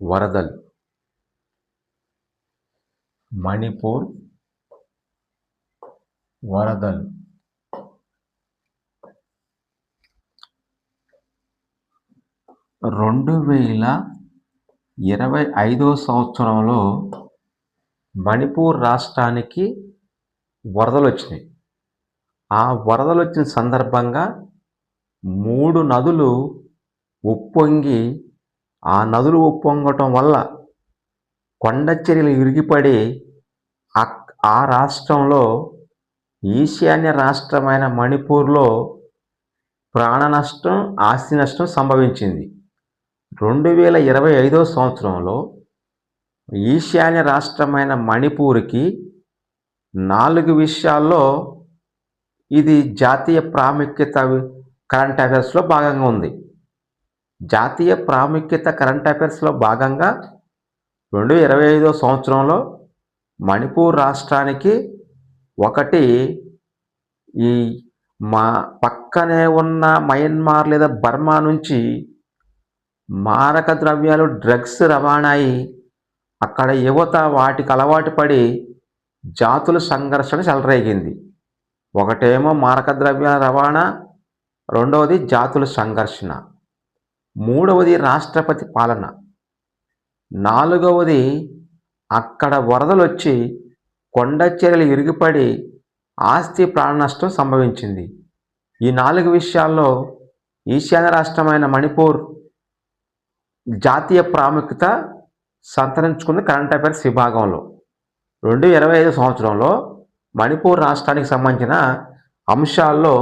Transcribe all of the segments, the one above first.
వరదలు. మణిపూర్ వరదలు. రెండు వేల ఇరవై ఐదో సంవత్సరంలో మణిపూర్ రాష్ట్రానికి వరదలు వచ్చినాయి. ఆ వరదలు వచ్చిన సందర్భంగా మూడు నదులు ఉప్పొంగి ఆ నదులు ఉప్పొంగటం వల్ల కొండచెరియలు ఇరిగిపడి ఆ రాష్ట్రంలో ఈశాన్య రాష్ట్రమైన మణిపూర్లో ప్రాణ నష్టం ఆస్తి నష్టం సంభవించింది. రెండు వేల ఇరవై ఐదో సంవత్సరంలో ఈశాన్య రాష్ట్రమైన మణిపూర్కి నాలుగు విషయాల్లో ఇది జాతీయ ప్రాముఖ్యత కరెంట్ అఫైర్స్లో భాగంగా ఉంది. జాతీయ ప్రాముఖ్యత కరెంట్ అఫైర్స్లో భాగంగా రెండు ఇరవై ఐదో సంవత్సరంలో మణిపూర్ రాష్ట్రానికి ఒకటి ఈ మా పక్కనే ఉన్న మయన్మార్ లేదా బర్మా నుంచి మారక ద్రవ్యాలు డ్రగ్స్ రవాణా అయి అక్కడ యువత వాటికి అలవాటు పడి జాతుల సంఘర్షణ చెలరేగింది. ఒకటేమో మారక ద్రవ్యాల రవాణా రెండవది జాతుల సంఘర్షణ. మూడవది రాష్ట్రపతి పాలన. నాలుగవది అక్కడ వరదలు వచ్చి కొండ చర్యలు ఇరిగిపడి ఆస్తి ప్రాణ నష్టం సంభవించింది. ఈ నాలుగు విషయాల్లో ఈశాన్య రాష్ట్రమైన మణిపూర్ జాతీయ ప్రాముఖ్యత సంతరించుకుంది కరెంట్ అఫైర్స్ విభాగంలో. రెండు ఇరవై ఐదు సంవత్సరంలో మణిపూర్ రాష్ట్రానికి సంబంధించిన అంశాల్లో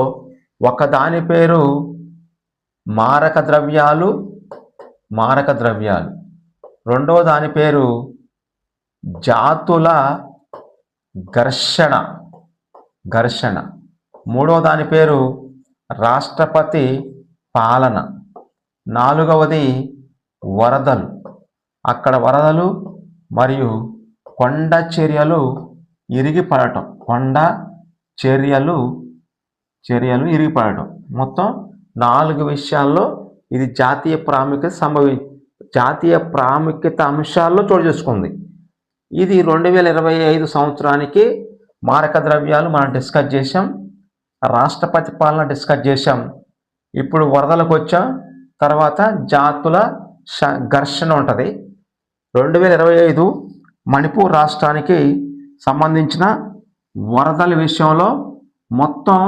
ఒకదాని పేరు మారక ద్రవ్యాలు మారక ద్రవ్యాలు. రెండవ దాని పేరు జాతుల ఘర్షణ ఘర్షణ. మూడవ దాని పేరు రాష్ట్రపతి పాలన. నాలుగవది వరదలు. అక్కడ వరదలు మరియు కొండ చర్యలు ఇరిగిపడటం కొండ చర్యలు చర్యలు ఇరిగిపడటం మొత్తం నాలుగు విషయాల్లో ఇది జాతీయ ప్రాముఖ్యత సంభవి జాతీయ ప్రాముఖ్యత అంశాల్లో చోటు చేసుకుంది. ఇది రెండు వేల ఇరవై ఐదు సంవత్సరానికి మారక ద్రవ్యాలు మనం డిస్కస్ చేసాం రాష్ట్రపతి పాలన డిస్కస్ చేసాం ఇప్పుడు వరదలకు వచ్చాం తర్వాత జాతుల ష- ఘర్షణ ఉంటుంది. రెండు వేల ఇరవై ఐదు మణిపూర్ రాష్ట్రానికి సంబంధించిన వరదల విషయంలో మొత్తం